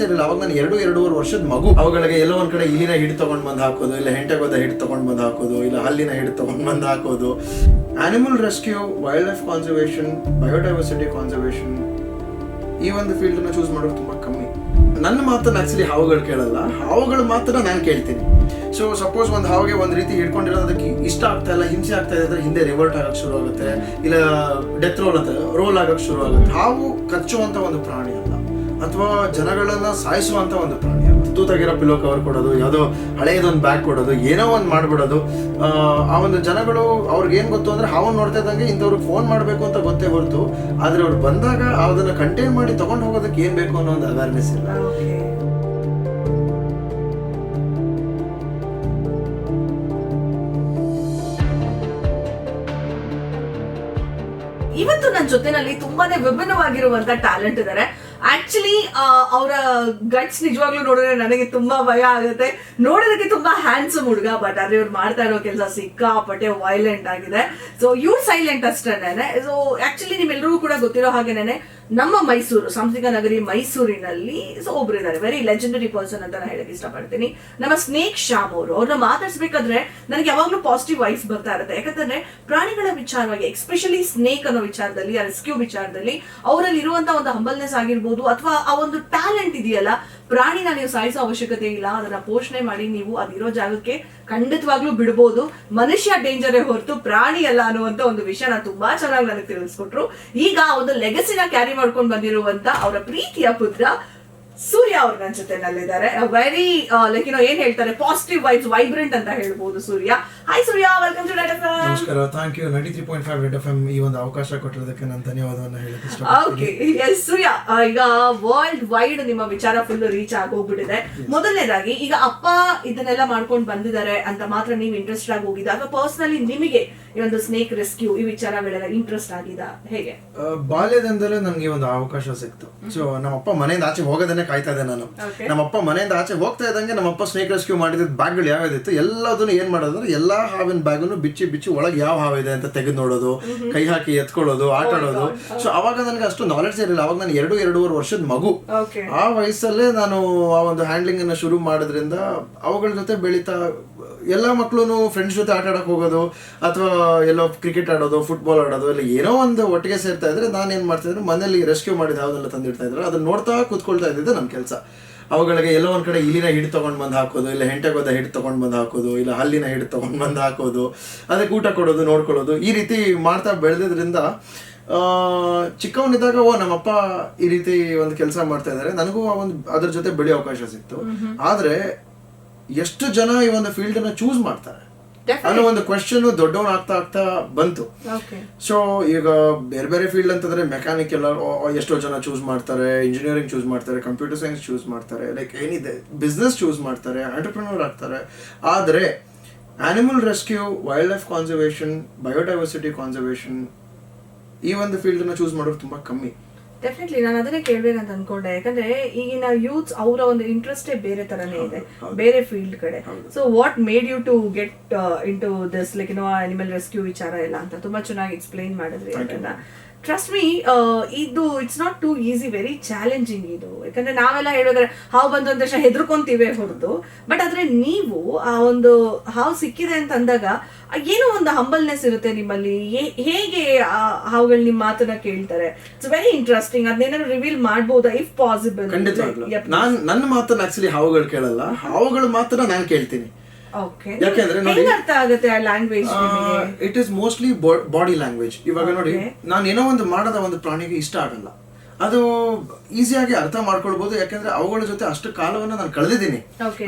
ಇರಲಿಲ್ಲ ಅವಾಗ ನಾನು ಎರಡು, ಎರಡೂವರೆ ವರ್ಷದ ಮಗು. ಅವುಗಳಿಗೆ ಎಲ್ಲೋ ಒಂದ್ ಕಡೆ ಇಲ್ಲಿನ ಹಿಡಿದು ತಗೊಂಡ್ ಬಂದ್ ಹಾಕೋದು, ಇಲ್ಲ ಹೆಂಟೆಗೋದ ಹಿಡ್ ತಗೊಂಡ್ ಬಂದ್ ಹಾಕೋದು, ಇಲ್ಲ ಹಲ್ಲಿನ ಹಿಡ್ ತಗೊಂಡ್ ಬಂದ್ ಹಾಕೋದು. Animal rescue wildlife conservation biodiversity conservation ಈ ಒಂದು ಫೀಲ್ಡ್ನ ಚೂಸ್ ಮಾಡೋದು ತುಂಬಾ ಕಮ್ಮಿ. ನನ್ನ ಮಾತನ್ನ ಆಕ್ಚುಲಿ ಹಾವುಗಳು ಕೇಳಲ್ಲ. ಹಾವುಗಳು ಮಾತ್ರ ನಾನು ಕೇಳ್ತೀನಿ. ಸೊ ಸಪೋಸ್ ಒಂದು ಹಾವಿಗೆ ಒಂದು ರೀತಿ ಹಿಡ್ಕೊಂಡಿರೋದಕ್ಕೆ ಇಷ್ಟ ಆಗ್ತಾ ಇಲ್ಲ, ಹಿಂಸೆ ಆಗ್ತಾ ಇದೆ ಅಂದ್ರೆ ಹಿಂದೆ ರಿವರ್ಟ್ ಆಗಕ್ಕೆ ಶುರು ಆಗುತ್ತೆ ಇಲ್ಲ ಡೆತ್ ರೋಲ್ ಅಂತ ರೋಲ್ ಆಗಕ್ಕೆ ಶುರು ಆಗುತ್ತೆ ಹಾವು ಕಚ್ಚುವಂತ ಒಂದು ಪ್ರಾಣಿ ಅಲ್ಲ. ಅಥವಾ ಜನಗಳನ್ನ ಸಾಯಿಸುವಂತ ಒಂದು ಪ್ರಾಣಿ. ತೂತಾಗಿರೋ ಪಿಲೋ ಕವರ್ ಕೊಡೋದು ಯಾವುದೋ ಹಳೆಯದೊಂದು ಬ್ಯಾಗ್ ಕೊಡೋದು ಏನೋ ಒಂದು ಮಾಡ್ಬಿಡೋದು. ಆ, ಆ ಒಂದು ಜನಗಳು ಅವ್ರಿಗೆ ಏನು ಗೊತ್ತು ಅಂದ್ರೆ ಅವನು ನೋಡ್ತಾ ಇದ್ದಂಗೆ ಇಂಥವ್ರು ಫೋನ್ ಮಾಡಬೇಕು ಅಂತ ಗೊತ್ತೇ ಹೊರತು. ಆದ್ರೆ ಅವ್ರು ಬಂದಾಗ ಅದನ್ನ ಕಂಟೈನ್ ಮಾಡಿ ತಗೊಂಡು ಹೋಗೋದಕ್ಕೆ ಏನು ಬೇಕು ಅನ್ನೋ ಒಂದು ಅವೇರ್ನೆಸ್ ಇಲ್ಲ. ಇವತ್ತು ನನ್ನ ಜೊತೆನಲ್ಲಿ ತುಂಬಾನೇ ವಿಭಿನ್ನವಾಗಿರುವಂತ ಟ್ಯಾಲೆಂಟ್ ಇದ್ದಾರೆ ಆಕ್ಚುಲಿ ಅವರ ಗಟ್ಸ್ ನಿಜವಾಗ್ಲೂ ನೋಡಿದ್ರೆ ನನಗೆ ತುಂಬಾ ಭಯ ಆಗುತ್ತೆ. ನೋಡೋದಕ್ಕೆ ತುಂಬಾ ಹ್ಯಾಂಡ್ಸಮ್ ಹುಡುಗ ಬಟ್ ಆದ್ರೆ ಇವ್ರು ಮಾಡ್ತಾ ಇರೋ ಕೆಲಸ ಸಿಕ್ಕಾಪಟ್ಟೆ ವೈಲೆಂಟ್ ಆಗಿದೆ. ಸೊ ಇವ್ರು ಸೈಲೆಂಟ್ ಅಷ್ಟೇನೆ ಸೊ ಆಕ್ಚುಲಿ ನಿಮ್ಮೆಲ್ಲರಿಗೂ ಕೂಡ ಗೊತ್ತಿರೋ ಹಾಗೇನೆ. ನಮ್ಮ ಮೈಸೂರು ಸಾಂಸ್ಕೃತಿಕ ನಗರಿ ಮೈಸೂರಿನಲ್ಲಿ ಸೊ ಒಬ್ರು ಇದ್ದಾರೆ. ವೆರಿ ಲೆಜೆಂಡರಿ ಪರ್ಸನ್ ಅಂತ ನಾನು ಹೇಳಕ್ ಇಷ್ಟಪಡ್ತೀನಿ. ನಮ್ಮ ಸ್ನೇಕ್ ಶ್ಯಾಮ್ ಅವರು ಅವ್ರನ್ನ ಮಾತಾಡ್ಸ್ಬೇಕಾದ್ರೆ ನನಗೆ ಯಾವಾಗ್ಲೂ ಪಾಸಿಟಿವ್ ವೈಸ್ ಬರ್ತಾ ಇರುತ್ತೆ. ಯಾಕಂದ್ರೆ ಪ್ರಾಣಿಗಳ ವಿಚಾರವಾಗಿ ಎಕ್ಸ್ಪೆಷಲಿ ಸ್ನೇಕ್ ಅನ್ನೋ ವಿಚಾರದಲ್ಲಿ ರೆಸ್ಕ್ಯೂ ವಿಚಾರದಲ್ಲಿ ಅವರಲ್ಲಿ ಇರುವಂತ ಒಂದು ಹಂಬಲ್ನೆಸ್ ಆಗಿರ್ಬೋದು, ಅಥವಾ ಆ ಒಂದು ಟ್ಯಾಲೆಂಟ್ ಇದೆಯಲ್ಲ ಪ್ರಾಣಿನ ನೀವು ಸಾಯಿಸೋ ಅವಶ್ಯಕತೆ ಇಲ್ಲ, ಅದನ್ನ ಪೋಷಣೆ ಮಾಡಿ ನೀವು ಅದಿರೋ ಜಾಗಕ್ಕೆ ಖಂಡಿತವಾಗ್ಲೂ ಬಿಡ್ಬೋದು. ಮನುಷ್ಯ ಡೇಂಜರೇ ಹೊರತು ಪ್ರಾಣಿ ಅಲ್ಲ ಅನ್ನುವಂತ ಒಂದು ವಿಷಯನ ತುಂಬಾ ಚೆನ್ನಾಗಿ ನನಗೆ ತಿಳಿಸ್ಕೊಟ್ರು. ಈಗ ಒಂದು ಲೆಗಸಿನ ಕ್ಯಾರಿ ಮಾಡ್ಕೊಂಡು ಬಂದಿರುವಂತ ಅವರ ಪ್ರೀತಿಯ ಪುತ್ರ ಸೂರ್ಯ ಅವ್ರ ನನ್ನ ಜೊತೆನಲ್ಲಿದ್ದಾರೆ. ವೆರಿ ಲೈಕ್ ಏನೋ ಏನ್ ಹೇಳ್ತಾರೆ? ಪಾಸಿಟಿವ್ ವೈಬ್ಸ್ ವೈಬ್ರೆಂಟ್ ಅಂತ ಹೇಳ್ಬೋದು Surya. Hi Surya welcome to dot ನಮಸ್ಕಾರ thank you ninety three point five red F M ಈ ಒಂದು ಅವಕಾಶ ಕೊಟ್ಟಿರೋದಕ್ಕೆ ನಾನು ಧನ್ಯವಾದವನ್ನು ಹೇಳಕ್ಕೆ ಓಕೆ ಎಸ್ ಸೂರ್ಯ. ಈಗ ವರ್ಲ್ಡ್ ವೈಡ್ ನಿಮ್ಮ ವಿಚಾರ ಫುಲ್ ರೀಚ್ ಆಗೋಗ್ಬಿಟ್ಟಿದೆ. ಮೊದಲನೇದಾಗಿ ಈಗ ಅಪ್ಪ ಇದನ್ನೆಲ್ಲ ಮಾಡ್ಕೊಂಡು ಬಂದಿದ್ದಾರೆ ಅಂತ ಮಾತ್ರ ನೀವು ಇಂಟ್ರೆಸ್ಟ್ ಆಗಿ ಹೋಗಿದ್ದಾಗ ಅಥವಾ ಪರ್ಸನಲಿ ನಿಮಗೆ ಈ ಒಂದು ಸ್ನೇಕ್ ರೆಸ್ಕ್ಯೂ ಈ ವಿಚಾರಗಳೆಲ್ಲ ಇಂಟ್ರೆಸ್ಟ್ ಆಗಿದ? ಹೇಗೆ? ಬಾಲ್ಯದಿಂದಲೇ ನಮ್ಗೆ ಒಂದು ಅವಕಾಶ ಸಿಕ್ತು. ಸೊ ನಮ್ಮಪ್ಪ ಮನೆಯಿಂದ ಆಚೆ ಹೋಗೋದನ್ನೇ ಕಾಯ್ತಾ ಇದ್ದೆ ನಾನು. ನಮ್ಮಪ್ಪ ಮನೆಯಿಂದ ಆಚೆ ಹೋಗ್ತಾ ಇದ್ದಂಗೆ ನಮ್ಮಪ್ಪ ಸ್ನೇಕ್ ರೆಸ್ಕ್ಯೂ ಮಾಡಿದ ಬ್ಯಾಗ್ಗಳು ಯಾವ್ದಿತ್ತು ಎಲ್ಲದನ್ನು ಏನ್ ಮಾಡೋದಂದ್ರೆ ಎಲ್ಲಾ ಹಾವಿನ ಬ್ಯಾಗನ್ನು ಬಿಚ್ಚಿ ಬಿಚ್ಚಿ ಒಳಗೆ ಯಾವ ಹಾವಿದೆ ಅಂತ ತೆಗೆದು ನೋಡೋದು ಕೈ ಹಾಕಿ ಎತ್ಕೊಳ್ಳೋದು ಆಟ ಆಡೋದು. ಸೊ ಅವಾಗ ನನಗೆ ಅಷ್ಟು ನಾಲೆಡ್ಜ್ ಇರಲಿಲ್ಲ ಅವಾಗ ನಾನು ಎರಡು ಎರಡೂವರೆ ವರ್ಷದ ಮಗು. ಆ ವಯಸ್ಸಲ್ಲೇ ನಾನು ಆ ಒಂದು ಹ್ಯಾಂಡ್ಲಿಂಗ್ ಅನ್ನು ಶುರು ಮಾಡೋದ್ರಿಂದ ಅವುಗಳ ಜೊತೆ ಬೆಳೀತಾ ಎಲ್ಲ ಮಕ್ಕಳು ಫ್ರೆಂಡ್ಸ್ ಜೊತೆ ಆಟ ಆಡಕ್ಕೆ ಹೋಗೋದು ಅಥವಾ ಎಲ್ಲೋ ಕ್ರಿಕೆಟ್ ಆಡೋದು ಫುಟ್ಬಾಲ್ ಆಡೋದು ಇಲ್ಲ ಏನೋ ಒಂದು ಒಟ್ಟಿಗೆ ಸೇರ್ತಾ ಇದ್ರೆ ನಾನು ಏನು ಮಾಡ್ತಾ ಇದ್ರೆ ಮನೇಲಿ ರೆಸ್ಕ್ಯೂ ಮಾಡಿದ ಯಾವುದೆಲ್ಲ ತಂದಿಡ್ತಾ ಇದ್ರು. ಅದನ್ನ ನೋಡ್ತಾ ಕೂತ್ಕೊಳ್ತಾ ಇದ್ದಿದ್ದು ನಮ್ಮ ಕೆಲಸ. ಅವುಗಳಿಗೆ ಎಲ್ಲೋ ಒಂದು ಕಡೆ ಇಲ್ಲಿನ ಹಿಡ್ ತೊಗೊಂಡು ಬಂದು ಹಾಕೋದು ಇಲ್ಲ ಹೆಂಟೆಗೋದ ಹಿಡ್ ತೊಗೊಂಡು ಬಂದು ಹಾಕೋದು ಇಲ್ಲ ಹಲ್ಲಿನ ಹಿಡ್ ತೊಗೊಂಡು ಬಂದು ಹಾಕೋದು ಅದಕ್ಕೆ ಊಟ ಕೊಡೋದು ನೋಡ್ಕೊಳ್ಳೋದು ಈ ರೀತಿ ಮಾಡ್ತಾ ಬೆಳೆದಿದ್ರಿಂದ ಚಿಕ್ಕವನಿದ್ದಾಗ ಓ ನಮ್ಮಪ್ಪ ಈ ರೀತಿ ಒಂದು ಕೆಲಸ ಮಾಡ್ತಾ ಇದ್ದಾರೆ ನನಗೂ ಆ ಒಂದು ಅದ್ರ ಜೊತೆ ಬೆಳೆಯೋ ಅವಕಾಶ ಸಿಕ್ತು. ಆದ್ರೆ ಎಷ್ಟು ಜನ ಈ ಒಂದು ಫೀಲ್ಡ್ ಅನ್ನ ಚೂಸ್ ಮಾಡ್ತಾರೆ? ಅನ್ನೋ ಒಂದು ಕ್ವಶನ್ ದೊಡ್ಡವನ್ ಆಗ್ತಾ ಆಗ್ತಾ ಬಂತು. ಸೊ ಈಗ ಬೇರೆ ಬೇರೆ ಫೀಲ್ಡ್ ಅಂತಂದ್ರೆ ಮೆಕ್ಯಾನಿಕ್ ಎಲ್ಲ ಎಷ್ಟೋ ಜನ ಚೂಸ್ ಮಾಡ್ತಾರೆ ಇಂಜಿನಿಯರಿಂಗ್ ಚೂಸ್ ಮಾಡ್ತಾರೆ ಕಂಪ್ಯೂಟರ್ ಸೈನ್ಸ್ ಚೂಸ್ ಮಾಡ್ತಾರೆ ಲೈಕ್ ಏನಿದೆ ಬಿಸ್ನೆಸ್ ಚೂಸ್ ಮಾಡ್ತಾರೆ ಆಂಟರ್ಪ್ರಿನರ್ ಆಗ್ತಾರೆ. ಆದರೆ animal rescue wildlife conservation biodiversity conservation ಈ ಒಂದು ಫೀಲ್ಡ್ ಅನ್ನ ಚೂಸ್ ಮಾಡೋದು ತುಂಬಾ ಕಮ್ಮಿ. ಡೆಫಿನೆಟ್ಲಿ ನಾನು ಅದನ್ನೇ ಕೇಳ್ಬೇಕಂತ ಅನ್ಕೊಂಡೆ. ಯಾಕಂದ್ರೆ ಈಗಿನ ಯೂತ್ಸ್ ಅವರ ಒಂದು ಇಂಟ್ರೆಸ್ಟೇ ಬೇರೆ ತರನೇ ಇದೆ. ಬೇರೆ ಫೀಲ್ಡ್ ಕಡೆ. So what made you to get into this like no animal rescue ವಿಚಾರ ಎಲ್ಲ ಅಂತ ತುಂಬಾ ಚೆನ್ನಾಗಿ ಎಕ್ಸ್ಪ್ಲೈನ್ ಮಾಡಿದ್ರಿ ಅದನ್ನ. ಟ್ರಸ್ಟ್ ಮೀ ಇದು it's not too easy very challenging ಇದು. ಯಾಕಂದ್ರೆ ನಾವೆಲ್ಲ ಹೇಳಿದ್ರೆ ಹಾವು ಬಂದು ಅಂದ ತಕ್ಷಣ ಹೆದರ್ಕೊಂತೀವಿ ಹೊರತು. ಬಟ್ ಆದ್ರೆ ನೀವು ಆ ಒಂದು ಹಾವು ಸಿಕ್ಕಿದೆ ಅಂತ ಅಂದಾಗ ಏನೋ ಒಂದು ಹಂಬಲ್ನೆಸ್ ಇರುತ್ತೆ ನಿಮ್ಮಲ್ಲಿ. ಹೇಗೆ ಅವುಗಳು ಹಾವುಗಳು ನಿಮ್ಮ ಮಾತನ್ನ ಕೇಳ್ತಾರೆ? ಇಟ್ಸ್ ವೆರಿ ಇಂಟ್ರೆಸ್ಟಿಂಗ್ ಅದನ್ನೇನಾದ್ರು ರಿವೀಲ್ ಮಾಡ್ಬೋದಾ ಇಫ್ ಪಾಸಿಬಲ್ ನಾನು ನಾನ್ ನನ್ನ ಮಾತನ್ನ ಆಕ್ಚುಲಿ ಹಾವುಗಳು ಕೇಳಲ್ಲ. ಹಾವುಗಳು ಮಾತ್ರ ನಾನು ಕೇಳ್ತೀನಿ. ಯಾಕೆಂದ್ರೆ ನೋಡಿ ಅರ್ಥ ಆಗುತ್ತೆ ಆ language it is mostly body language ಇವಾಗ ನೋಡಿ ನಾನು ಏನೋ ಒಂದು ಮಾಡದ ಒಂದು ಪ್ರಾಣಿಗೆ ಇಷ್ಟ ಆಗಲ್ಲ. ಅದು ಈಸಿಯಾಗಿ ಅರ್ಥ ಮಾಡ್ಕೊಳ್ಬಹುದು ಯಾಕಂದ್ರೆ ಅವುಗಳ ಜೊತೆ ಅಷ್ಟು ಕಾಲವನ್ನ ನಾನು ಕಳೆದಿದ್ದೀನಿ.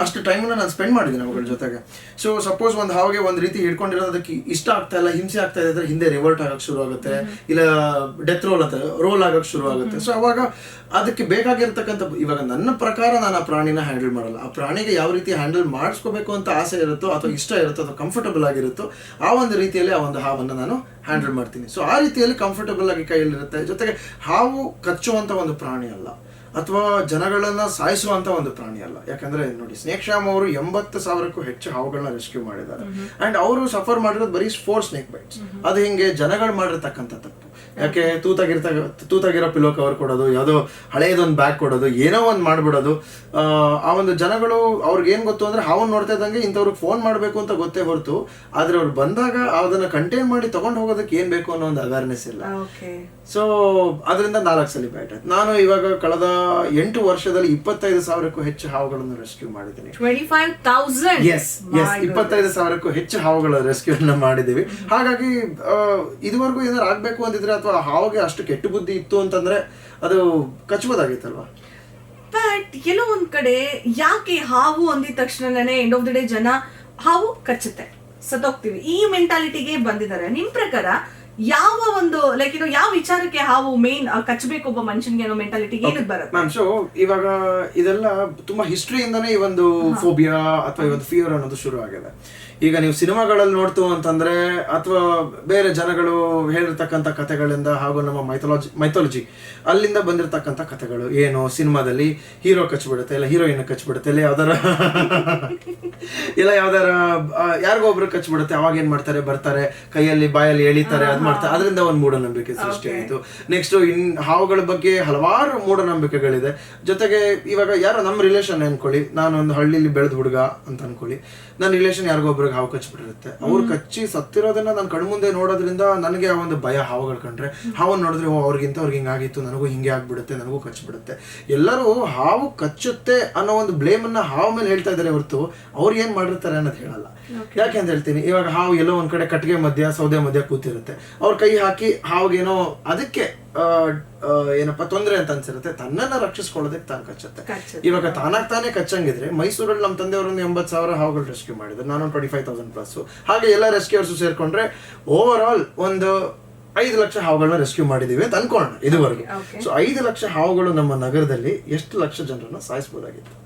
ಅಷ್ಟು ಟೈಮನ್ನು ನಾನು ಸ್ಪೆಂಡ್ ಮಾಡಿದ್ದೀನಿ ಅವುಗಳ ಜೊತೆಗೆ. ಸೊ ಸಪೋಸ್ ಒಂದು ಹಾವಿಗೆ ಒಂದು ರೀತಿ ಹಿಡ್ಕೊಂಡಿರೋದಕ್ಕೆ ಇಷ್ಟ ಆಗ್ತಾ ಇಲ್ಲ ಹಿಂಸೆ ಆಗ್ತಾ ಇದೆ ಅಂದ್ರೆ ಹಿಂದೆ ರಿವರ್ಟ್ ಆಗಕ್ ಶುರು ಆಗುತ್ತೆ. ಇಲ್ಲ ಡೆತ್ ರೋಲ್ ಅಂತ ರೋಲ್ ಆಗಕ್ ಶುರು ಆಗುತ್ತೆ. ಸೊ ಅವಾಗ ಅದಕ್ಕೆ ಬೇಕಾಗಿರ್ತಕ್ಕಂಥ ಇವಾಗ ನನ್ನ ಪ್ರಕಾರ ನಾನು ಆ ಪ್ರಾಣಿನ ಹ್ಯಾಂಡಲ್ ಮಾಡಲ್ಲ. ಆ ಪ್ರಾಣಿಗೆ ಯಾವ ರೀತಿ ಹ್ಯಾಂಡಲ್ ಮಾಡಿಸ್ಕೋಬೇಕು ಅಂತ ಆಸೆ ಇರುತ್ತೋ ಅಥವಾ ಇಷ್ಟ ಇರುತ್ತೋ ಅಥವಾ ಕಂಫರ್ಟಬಲ್ ಆಗಿರುತ್ತೋ ಆ ಒಂದು ರೀತಿಯಲ್ಲಿ ಆ ಒಂದು ಹಾವನ್ನು ನಾನು ಹ್ಯಾಂಡಲ್ ಮಾಡ್ತೀನಿ. ಸೊ ಆ ರೀತಿಯಲ್ಲಿ ಕಂಫರ್ಟಬಲ್ ಆಗಿ ಕೈಯಲ್ಲಿರುತ್ತೆ. ಜೊತೆಗೆ ಹಾವು ಕಚ್ಚುವಂತ ಒಂದು ಪ್ರಾಣಿ ಅಲ್ಲ. ಅಥವಾ ಜನಗಳನ್ನ ಸಾಯಿಸುವಂತ ಒಂದು ಪ್ರಾಣಿ ಅಲ್ಲ. ಯಾಕಂದ್ರೆ ನೋಡಿ ಸ್ನೇಕ್ ಶ್ಯಾಮ್ ಅವರು ಎಂಬತ್ತು ಸಾವಿರಕ್ಕೂ ಹೆಚ್ಚು ಹಾವುಗಳನ್ನ ರೆಸ್ಕ್ಯೂ ಮಾಡಿದ್ದಾರೆ. ಅಂಡ್ ಅವರು ಸಫರ್ ಮಾಡಿರೋದು ಬರೀ ಫೋರ್ ಸ್ನೇಕ್ ಬೈಟ್ಸ್ ಅದು ಹಿಂಗೆ ಜನಗಳು ಮಾಡಿರ್ತಕ್ಕಂಥ ತಪ್ಪು. ಯಾಕೆ ತೂತಾಗಿರ್ತ ತೂತಾಗಿರೋ ಪಿಲೋ ಕವರ್ ಕೊಡೋದು ಯಾವುದೋ ಹಳೆಯದೊಂದು ಬ್ಯಾಗ್ ಕೊಡೋದು ಏನೋ ಒಂದು ಮಾಡಿಬಿಡೋದು. ಆ, ಒಂದು ಜನಗಳು ಅವ್ರಿಗೆ ಏನು ಗೊತ್ತು ಅಂದ್ರೆ ಅವನು ನೋಡ್ತಾ ಇದ್ದಂಗೆ ಇಂಥವ್ರಿಗೆ ಫೋನ್ ಮಾಡಬೇಕು ಅಂತ ಗೊತ್ತೇ ಹೊರತು. ಆದ್ರೆ ಅವ್ರು ಬಂದಾಗ ಅದನ್ನ ಕಂಟೈನ್ ಮಾಡಿ ತೊಗೊಂಡು ಹೋಗೋದಕ್ಕೆ ಏನು ಬೇಕು ಅನ್ನೋ ಒಂದು ಅವೇರ್ನೆಸ್ ಇಲ್ಲ. ಸೊ ಅದರಿಂದ ನಾಲ್ಕು ಸಲ ಬ್ಯಾಟ್ ನಾನು ಇವಾಗ ಕಳೆದ ಎಂಟು ವರ್ಷದಲ್ಲಿ ಇಪ್ಪತ್ತೈದು ಸಾವಿರಕ್ಕೂ ಹೆಚ್ಚು ಹಾವುಗಳನ್ನು ರೆಸ್ಕ್ಯೂ ಮಾಡಿದ್ದೀನಿ. ಎಸ್ ಎಸ್ ಇಪ್ಪತ್ತೈದು ಸಾವಿರಕ್ಕೂ ಹೆಚ್ಚು ಹಾವುಗಳ ರೆಸ್ಕ್ಯೂ ಅನ್ನ ಮಾಡಿದೀವಿ ಹಾಗಾಗಿ ಇದುವರೆಗೂ ಏನಾದ್ರು ಆಗ್ಬೇಕು ಅಂತಿದ್ರೆ ಅಥವಾ ಹಾವಿಗೆ ಅಷ್ಟು ಕೆಟ್ಟ ಬುದ್ಧಿ ಇತ್ತು ಅಂತಂದ್ರೆ ಅದು ಕಚ್ಚಬೋದಾಗಿತ್ತಲ್ವಾ ಬಟ್ ಕೆಲವೊಂದ್ ಕಡೆ ಯಾಕೆ ಹಾವು ಅಂದಿದ ತಕ್ಷಣನೇ ಎಂಡ್ ಆಫ್ ದ ಡೇ ಜನ ಹಾವು ಕಚ್ಚುತ್ತೆ. ಸತ್ತೋಗ್ತೀವಿ. ಈ ಮೆಂಟಾಲಿಟಿಗೆ ಬಂದಿದ್ದಾರೆ. ನಿಮ್ ಪ್ರಕಾರ ಯಾವ ಒಂದು ಲೈಕ್ ಇದು ಯಾವ ವಿಚಾರಕ್ಕೆ ಹಾವು ಮೇನ್ ಕಚ್ಚಬೇಕು ಒಬ್ಬ ಮನುಷ್ಯನ್ಗೆ ಅನ್ನೋ ಮೆಂಟಾಲಿಟಿ ಏನಕ್ಕೆ ಬರುತ್ತೆ? ಮ್ಯಾಮ್ ಸೊ ಇವಾಗ ಇದೆಲ್ಲ ತುಂಬಾ ಹಿಸ್ಟ್ರಿಯಿಂದನೇ ಈ ಒಂದು ಫೋಬಿಯಾ ಅಥವಾ ಈ ಒಂದು ಫಿಯರ್ ಅನ್ನೋದು ಶುರು ಆಗಿದೆ ಈಗ ನೀವು ಸಿನಿಮಾಗಳಲ್ಲಿ ನೋಡ್ತು ಅಂತಂದ್ರೆ ಅಥವಾ ಬೇರೆ ಜನಗಳು ಹೇಳಿರ್ತಕ್ಕಂಥ ಕಥೆಗಳಿಂದ ಹಾಗೂ ನಮ್ಮ ಮೈಥಾಲಜಿ ಮೈಥಾಲಜಿ ಅಲ್ಲಿಂದ ಬಂದಿರತಕ್ಕಂಥ ಕಥೆಗಳು. ಏನು? ಸಿನಿಮಾದಲ್ಲಿ ಹೀರೋ ಕಚ್ಬಿಡುತ್ತೆ ಇಲ್ಲ ಹೀರೋಯಿನ್ ಕಚ್ಬಿಡುತ್ತೆ ಇಲ್ಲ ಯಾವ್ದಾರ ಇಲ್ಲ ಯಾವ್ದಾರ ಯಾರಿಗೊಬ್ರು ಯಾರಿಗೋ ಒಬ್ರು ಕಚ್ಬಿಡುತ್ತೆ ಅವಾಗ ಏನ್ ಮಾಡ್ತಾರೆ? ಬರ್ತಾರೆ ಕೈಯಲ್ಲಿ ಬಾಯಲ್ಲಿ ಎಳಿತಾರೆ ಅದ್ ಮಾಡ್ತಾರೆ. ಅದರಿಂದ ಒಂದು ಮೂಢನಂಬಿಕೆ ಸೃಷ್ಟಿ ಆಯಿತು. ನೆಕ್ಸ್ಟ್ ಇನ್ ಹಾವುಗಳ ಬಗ್ಗೆ ಹಲವಾರು ಮೂಢನಂಬಿಕೆಗಳಿದೆ. ಜೊತೆಗೆ ಇವಾಗ ಯಾರೋ ನಮ್ಮ ರಿಲೇಷನ್ ಅನ್ಕೊಳ್ಳಿ. ನಾನು ಒಂದು ಹಳ್ಳಿಲಿ ಬೆಳೆದ ಹುಡುಗ ಅಂತ ಅನ್ಕೊಳ್ಳಿ. ನನ್ನ ರಿಲೇಷನ್ ಯಾರಿಗೋ ಒಬ್ರಿಗೆ ಹಾವು ಕಚ್ಬಿಟ್ಟಿರುತ್ತೆ. ಅವ್ರು ಕಚ್ಚಿ ಸತ್ತಿರೋದನ್ನ ನಾನು ಕಣ್ಮುಂದೆ ನೋಡೋದ್ರಿಂದ ನನಗೆ ಆ ಒಂದು ಭಯ ಹಾವುಗಳು ಕಂಡ್ರೆ. ಹಾವು ನೋಡಿದ್ರೆ ಓ ಅವ್ರಿಗಿಂತ ಅವ್ರಿಗೆ ಹಿಂಗಾಗಿತ್ತು ನನಗೂ ಹಿಂಗೆ ಆಗ್ಬಿಡುತ್ತೆ ನನಗೂ ಕಚ್ಬಿಡುತ್ತೆ. ಎಲ್ಲರೂ ಹಾವು ಕಚ್ಚುತ್ತೆ ಅನ್ನೋ ಒಂದು ಬ್ಲೇಮ್ ಅನ್ನ ಹಾವು ಮೇಲೆ ಹೇಳ್ತಾ ಇದ್ದಾರೆ ಹೊರತು ಅವ್ರು ಏನ್ ಮಾಡಿರ್ತಾರೆ ಅನ್ನೋದು ಹೇಳಲ್ಲ. ಯಾಕೆ ಅಂತ ಹೇಳ್ತೀನಿ ಇವಾಗ ಹಾವು ಎಲ್ಲೋ ಒಂದ್ ಕಡೆ ಕಟ್ಟಿಗೆ ಮಧ್ಯ ಸೌದೆ ಮಧ್ಯ ಕೂತಿರುತ್ತೆ. ಅವ್ರ ಕೈ ಹಾಕಿ ಹಾವಿಗೇನೋ ಅದಕ್ಕೆ ಆ, ಆ, ಏನಪ್ಪ ತೊಂದ್ರೆ ಅಂತ ಅನ್ಸಿರುತ್ತೆ. ತನ್ನನ್ನ ರಕ್ಷಿಸ್ಕೊಳ್ಳೋದಕ್ಕೆ ತಾನು ಕಚ್ಚುತ್ತೆ. ಇವಾಗ ತಾನಾಗ್ ತಾನೇ ಕಚ್ಚಂಗಿದ್ರೆ ಮೈಸೂರಲ್ಲಿ ನಮ್ಮ ತಂದೆಯವರೊಂದು ಎಂಬತ್ತು ಸಾವಿರ ಹಾವುಗಳು ರೆಸ್ಕ್ಯೂ ಮಾಡಿದ್ರು. ನಾನು ಟ್ವೆಂಟಿ ಫೈವ್ ತೌಸಂಡ್ ಪ್ಲಸ್ ಹಾಗೆ ಎಲ್ಲ ರೆಸ್ಕ್ಯೂರ್ಸು ಸೇರ್ಕೊಂಡ್ರೆ ಓವರ್ ಆಲ್ ಒಂದು ಐದು ಲಕ್ಷ ಹಾವುಗಳನ್ನ ರೆಸ್ಕ್ಯೂ ಮಾಡಿದೀವಿ ಅಂತ ಅನ್ಕೊಳ್ಳೋಣ ಇದುವರೆಗೆ. ಸೊ ಐದು ಲಕ್ಷ ಹಾವುಗಳು ನಮ್ಮ ನಗರದಲ್ಲಿ ಎಷ್ಟು ಲಕ್ಷ ಜನರನ್ನ ಸಾಯಿಸಬಹುದಾಗಿತ್ತು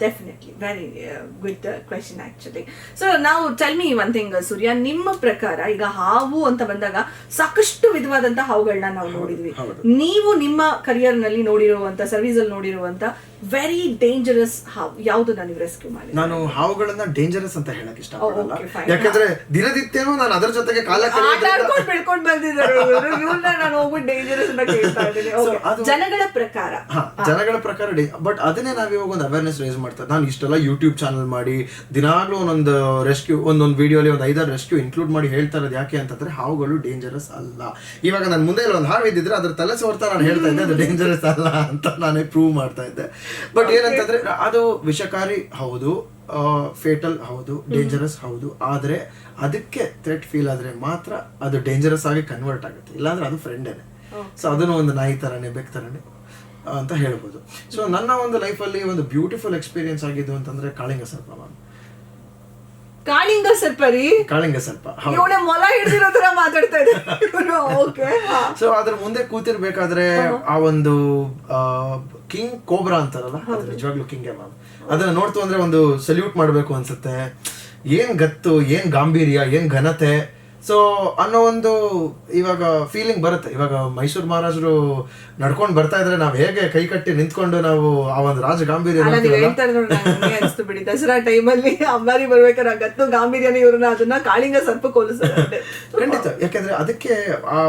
definitely very good question actually so ನಾವು tell me one thing Surya ನಿಮ್ಮ ಪ್ರಕಾರ ಈಗ ಹಾವು ಅಂತ ಬಂದಾಗ ಸಾಕಷ್ಟು ವಿಧವಾದಂತಹ ಹಾವುಗಳನ್ನ ನಾವು ನೋಡಿದ್ವಿ. ನೀವು ನಿಮ್ಮ ಕರಿಯರ್ನಲ್ಲಿ ನೋಡಿರುವಂತ ಸರ್ವಿಸ್ ಅಲ್ಲಿ ನೋಡಿರುವಂತ ವೆರಿ ಡೇಂಜರಸ್ ಹಾವು ನಾನು ನೀವು ರೆಸ್ಕ್ಯೂ ಮಾಡಿ ನಾನು ಹಾವುಗಳನ್ನ ಡೇಂಜರಸ್ ಅಂತ ಹೇಳಕ್ ಇಷ್ಟಪಡಲ್ಲ. Okay, fine. ಯಾಕಂದ್ರೆ ದಿನನಿತ್ಯನೂ ನಾನು ಅದರ ಜೊತೆಗೆ ಕಾಲ ಆಟ ಕಳೆಯೋದ್ರಿಂದ- ಆಡ್ಕೊಂಡು ಬೆಳ್ಕೊಂಡ್ ಬಂದಿದ್ದಾರೆ ಇವ್ರನ್ನ ನಾನು ಹೋಗ್ಬಿಟ್ಟು ಡೇಂಜರಸ್ ಅಂತ ಕೇಳ್ತಾ ಇದ್ದೀನಿ. So, Okay. ಅದು- ಜನಗಳ ಪ್ರಕಾರ. ಹಾ ಜನಗಳ ಪ್ರಕಾರ ಬಟ್ ಅದನ್ನೇ ನಾವ್ ಇವಾಗ ಒಂದು ಅವೇರ್ನೆಸ್ ರೇಸ್ ಮಾಡ್ತಾರೆ ನಾನು ಇಷ್ಟೆಲ್ಲ ಯೂಟ್ಯೂಬ್ ಚಾನಲ್ ಮಾಡಿ ದಿನಾಗ್ಲೂ ಒಂದೊಂದು ರೆಸ್ಕ್ಯೂ ಒಂದೊಂದು ವಿಡಿಯೋಲಿ ಒಂದು ಐದಾರು ರೆಸ್ಕ್ಯೂ ಇನ್ಕ್ಲೂಡ್ ಮಾಡಿ ಹೇಳ್ತಾ ಇರೋದು ಯಾಕೆ ಅಂತಂದ್ರೆ ಹಾವುಗಳು ಡೇಂಜರಸ್ ಅಲ್ಲ. ಇವಾಗ ನಾನು ಮುಂದೆ ಒಂದು ಹಾವು ಇದ್ದಿದ್ರೆ ಅದ್ರ ತಲೆ ಸೋರ್ತಾ ನಾನು ಹೇಳ್ತಾ ಇದ್ದೆ ಅದು ಡೇಂಜರಸ್ ಅಲ್ಲ ಅಂತ ನಾನೇ ಪ್ರೂವ್ ಮಾಡ್ತಾ ಇದ್ದೆ. ಬಟ್ ಏನಂತಂದ್ರೆ ಅದು ವಿಷಕಾರಿ ಹೌದು ಫೇಟಲ್ ಹೌದು ಡೇಂಜರಸ್ ಹೌದು. ಆದ್ರೆ ಅದಕ್ಕೆ ಥ್ರೆಟ್ ಫೀಲ್ ಆದ್ರೆ ಮಾತ್ರ ಅದು ಡೇಂಜರಸ್ ಆಗಿ ಕನ್ವರ್ಟ್ ಆಗುತ್ತೆ. ಇಲ್ಲಾಂದ್ರೆ ಅದು ಫ್ರೆಂಡೇನೆ ಸೊ ಅದನ್ನು ಒಂದು ನಾಯಿ ಥರನೇ ಬೆಕ್ ತರನೇ ಅಂತ ಹೇಳ್ಬೋದು. ಸೊ ನನ್ನ ಒಂದು ಲೈಫಲ್ಲಿ ಒಂದು ಬ್ಯೂಟಿಫುಲ್ ಎಕ್ಸ್ಪೀರಿಯನ್ಸ್ ಆಗಿದ್ದು ಅಂತಂದ್ರೆ ಕಾಳಿಂಗ ಸರ್ಪ ಮ್ಯಾಮ್ ಕಾಳಿಂಗ ಸರ್ಪರಿ ಕಾಳಿಂಗ ಸರ್ಪ ಇವನೇ ಇವಳೆ ಮೊಲ ಹಿಡಿದಿರೋ ತರ ಮಾತಾಡ್ತಾ ಇದ್ದಾರೆ ಸೊ ಅದ್ರ ಮುಂದೆ ಕೂತಿರ್ಬೇಕಾದ್ರೆ ಆ ಒಂದು ಕಿಂಗ್ ಕೋಬ್ರಾ ಅಂತಾರಲ್ಲ? ಅದು ನಿಜವಾಗ್ಲೂ ಕಿಂಗ್ ಮ್ಯಾಮ್ ಅದನ್ನ ನೋಡ್ತು ಅಂದ್ರೆ ಒಂದು ಸಲ್ಯೂಟ್ ಮಾಡ್ಬೇಕು ಅನ್ಸುತ್ತೆ. ಏನ್ ಗತ್ತು ಏನ್ ಗಾಂಭೀರ್ಯ ಏನ್ ಘನತೆ? ಸೊ ಅನ್ನೋ ಒಂದು ಇವಾಗ ಫೀಲಿಂಗ್ ಬರುತ್ತೆ. ಇವಾಗ ಮೈಸೂರು ಮಹಾರಾಜರು ನಡ್ಕೊಂಡು ಬರ್ತಾ ಇದ್ರೆ ನಾವ್ ಹೇಗೆ ಕೈ ಕಟ್ಟಿ ನಿಂತ್ಕೊಂಡು ನಾವು ಆ ಒಂದು ರಾಜ ಗಾಂಭೀರ್ಯ ಅನಿಸ್ತು ಬಿಡಿ. ದಸರಾ ಟೈಮಲ್ಲಿ ಅಂಬಾರಿ ಬರ್ಬೇಕಾದ್ರೆ ಗತ್ತು ಗಾಂಭೀರ್ಯನ ಇವ್ರನ್ನ ಅದನ್ನ ಕಾಳಿಂಗ ಸರ್ಪ ಕೋಲಿಸ್ತಾರೆ ಖಂಡಿತ. ಯಾಕಂದ್ರೆ ಅದಕ್ಕೆ ಆ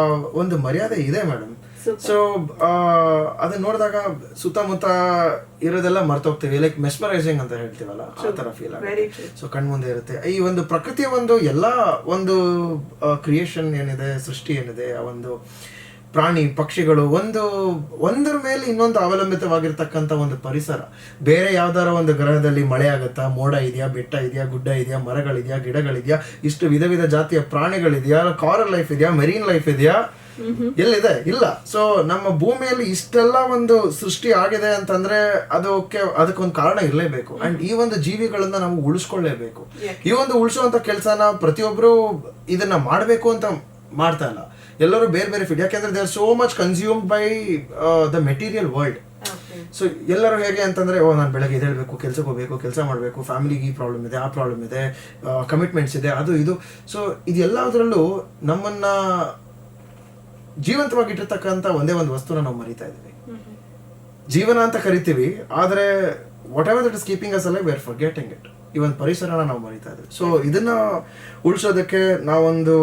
ಒಂದು ಮರ್ಯಾದೆ ಇದೆ ಮೇಡಮ್ ಸೊ ಅದನ್ನ ನೋಡಿದಾಗ ಸುತ್ತಮುತ್ತ ಇರೋದೆಲ್ಲ ಮರ್ತೋಗ್ತೀವಿ. ಲೈಕ್ ಮೆಸ್ಮರೈಸಿಂಗ್ ಅಂತ ಹೇಳ್ತೀವಲ್ಲ ಆ ತರ ಫೀಲ್ ಆಗುತ್ತೆ. ಸೊ ಕಣ್ಮುಂದೆ ಇರುತ್ತೆ. ಈ ಒಂದು ಪ್ರಕೃತಿಯ ಒಂದು ಎಲ್ಲಾ ಒಂದು ಕ್ರಿಯೇಷನ್ ಏನಿದೆ ಸೃಷ್ಟಿ ಏನಿದೆ ಆ ಒಂದು ಪ್ರಾಣಿ ಪಕ್ಷಿಗಳು ಒಂದು ಒಂದರ ಮೇಲೆ ಇನ್ನೊಂದು ಅವಲಂಬಿತವಾಗಿರ್ತಕ್ಕಂಥ ಒಂದು ಪರಿಸರ. ಬೇರೆ ಯಾವ್ದಾರ ಒಂದು ಗ್ರಹದಲ್ಲಿ ಮಳೆ ಆಗುತ್ತಾ? ಮೋಡ ಇದೆಯಾ? ಬೆಟ್ಟ ಇದೆಯಾ? ಗುಡ್ಡ ಇದೆಯಾ? ಮರಗಳಿದೆಯಾ? ಗಿಡಗಳಿದೆಯಾ? ಇಷ್ಟು ವಿಧ ವಿಧ ಜಾತಿಯ ಪ್ರಾಣಿಗಳಿದೆಯಾ? ಕಾರಲ್ ಲೈಫ್ ಇದೆಯಾ? ಮೆರೀನ್ ಲೈಫ್ ಇದೆಯಾ? ಎಲ್ಲಿದೆ ಇಲ್ಲ. ಸೊ ನಮ್ಮ ಭೂಮಿಯಲ್ಲಿ ಇಷ್ಟೆಲ್ಲ ಒಂದು ಸೃಷ್ಟಿ ಆಗಿದೆ ಅಂತಂದ್ರೆ ಅದಕ್ಕೆ ಅದಕ್ಕೊಂದು ಕಾರಣ ಇರಲೇಬೇಕು. ಅಂಡ್ ಈ ಒಂದು ಜೀವಿಗಳನ್ನ ನಾವು ಉಳಿಸ್ಕೊಳ್ಳೇಬೇಕು. ಈ ಒಂದು ಉಳಿಸುವಂತ ಕೆಲಸನ ಪ್ರತಿಯೊಬ್ರು ಇದನ್ನ ಮಾಡಬೇಕು ಅಂತ ಮಾಡ್ತಾ ಇಲ್ಲ. ಎಲ್ಲರೂ ಬೇರೆ ಬೇರೆ ಫೀಡ್ ಯಾಕೆಂದ್ರೆ they are so much consumed by the material world so ಎಲ್ಲರೂ ಹೇಗೆ ಅಂತಂದ್ರೆ ಓ ನಾನು ಬೆಳಗ್ಗೆ ಇದೇಳ್ಬೇಕು ಕೆಲಸಕ್ಕೆ ಹೋಗಬೇಕು ಕೆಲಸ ಮಾಡಬೇಕು ಫ್ಯಾಮಿಲಿಗೆ ಈ ಪ್ರಾಬ್ಲಮ್ ಇದೆ ಆ ಪ್ರಾಬ್ಲಮ್ ಇದೆ ಕಮಿಟ್ಮೆಂಟ್ಸ್ ಇದೆ ಅದು ಇದು. ಸೊ ಇದೆಲ್ಲದರಲ್ಲೂ ನಮ್ಮನ್ನ ಜೀವಂತವಾಗಿಟ್ಟಿರ್ತಕ್ಕಂಥ ಒಂದೇ ಒಂದು ವಸ್ತುನ ನಾವು ಮರಿತಾ ಇದ್ದೀವಿ. ಜೀವನ ಅಂತ ಕರಿತೀವಿ ಆದರೆ whatever that is keeping us ಅಲ್ಲ we are forgetting it ಈ ಒಂದು ಪರಿಸರನ ನಾವು ಮರಿತಾ ಇದ್ದೀವಿ. ಸೊ ಇದನ್ನ ಉಳಿಸೋದಕ್ಕೆ ನಾವೊಂದು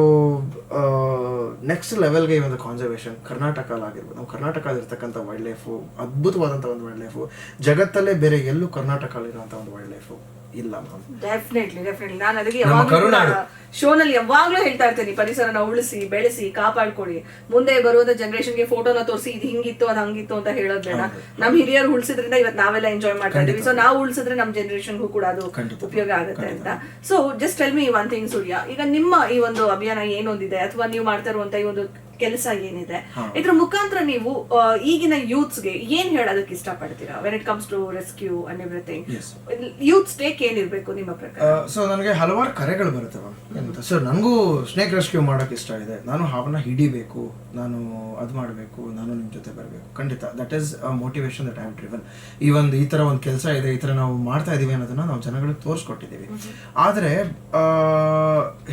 ನೆಕ್ಸ್ಟ್ ಲೆವೆಲ್ಗೆ ಈ ಒಂದು ಕಾನ್ಸರ್ವೇಷನ್ ಕರ್ನಾಟಕಲ್ಲಾಗಿರ್ಬೋದು ನಾವು ಕರ್ನಾಟಕದಲ್ಲಿರ್ತಕ್ಕಂಥ ವೈಲ್ಡ್ ಲೈಫು ಅದ್ಭುತವಾದಂಥ ಒಂದು ವೈಲ್ಡ್ ಲೈಫು ಜಗತ್ತಲ್ಲೇ ಬೇರೆ ಎಲ್ಲೂ ಕರ್ನಾಟಕದಲ್ಲಿರುವಂಥ ಒಂದು ವೈಲ್ಡ್ ಲೈಫು ಇಲ್ಲ ಡೆಫಿನೆಟ್ಲಿ ಡೆಫಿನೆಟ್ಲಿ ನಾನು ಅದಕ್ಕೆ ಯಾವಾಗಲೂ ಶೋನಲ್ಲಿ ಯಾವಾಗ್ಲೂ ಹೇಳ್ತಾ ಇರ್ತೀನಿ ಪರಿಸರನ ಉಳಿಸಿ ಬೆಳೆಸಿ ಕಾಪಾಡ್ಕೊಳ್ಳಿ. ಮುಂದೆ ಬರುವಂತ ಜನರೇಷನ್ಗೆ ಫೋಟೋನ ತೋರಿಸಿ ಇದು ಹಿಂಗಿತ್ತು ಅದು ಹಂಗಿತ್ತು ಅಂತ ಹೇಳೋದ್ ಬೇಡ. ನಮ್ ಹಿರಿಯರು ಉಳಿಸಿದ್ರಿಂದ ಇವತ್ತು ನಾವೆಲ್ಲ ಎಂಜಾಯ್ ಮಾಡ್ತಾ ಇದೀವಿ ಸೊ ನಾವು ಉಳಿಸಿದ್ರೆ ನಮ್ ಜನರೇಷನ್ಗೂ ಕೂಡ ಅದು ಉಪಯೋಗ ಆಗುತ್ತೆ ಅಂತ. So just tell me one thing Surya ಈಗ ನಿಮ್ಮ ಈ ಒಂದು ಅಭಿಯಾನ ಏನೊಂದಿದೆ? ಅಥವಾ ನೀವು ಮಾಡ್ತಾ ಇರುವಂತ ಈ ಒಂದು ಕೆಲಸ ಏನಿದೆ. ಇದ್ರ ಮುಖಾಂತರ ನೀವು ಈಗಿನ ಯೂತ್ಸ್ಗೆ ಏನ್ ಹೇಳೋದಕ್ಕೆ ಇಷ್ಟಪಡ್ತೀರಾ? When it comes to rescue and everything youths youth stake ಏನಿರ್ಬೇಕು ನಿಮ್ಮ ಪ್ರಕಾರ? ಸೊ ನನಗೆ ಹಲವಾರು ಕರೆಗಳು ಬರುತ್ತೆ ಮ್ಯಾಮ್ ಎಂತ ಸರ್ ನನಗೂ ಸ್ನೇಕ್ ರೆಸ್ಕ್ಯೂ ಮಾಡೋಕೆ ಇಷ್ಟ ಇದೆ. ನಾನು ಹಾವನ್ನ ಹಿಡಿಬೇಕು ನಾನು ಅದು ಮಾಡಬೇಕು ನಾನು ನಿಮ್ಮ ಜೊತೆ ಬರಬೇಕು. ಖಂಡಿತ. That is motivation that I am driven ಈ ಒಂದು ಈ ಥರ ಒಂದು ಕೆಲಸ ಇದೆ ಈ ಥರ ನಾವು ಮಾಡ್ತಾ ಇದ್ದೀವಿ ಅನ್ನೋದನ್ನ ನಾವು ಜನಗಳಿಗೆ ತೋರಿಸ್ಕೊಟ್ಟಿದ್ದೀವಿ. ಆದರೆ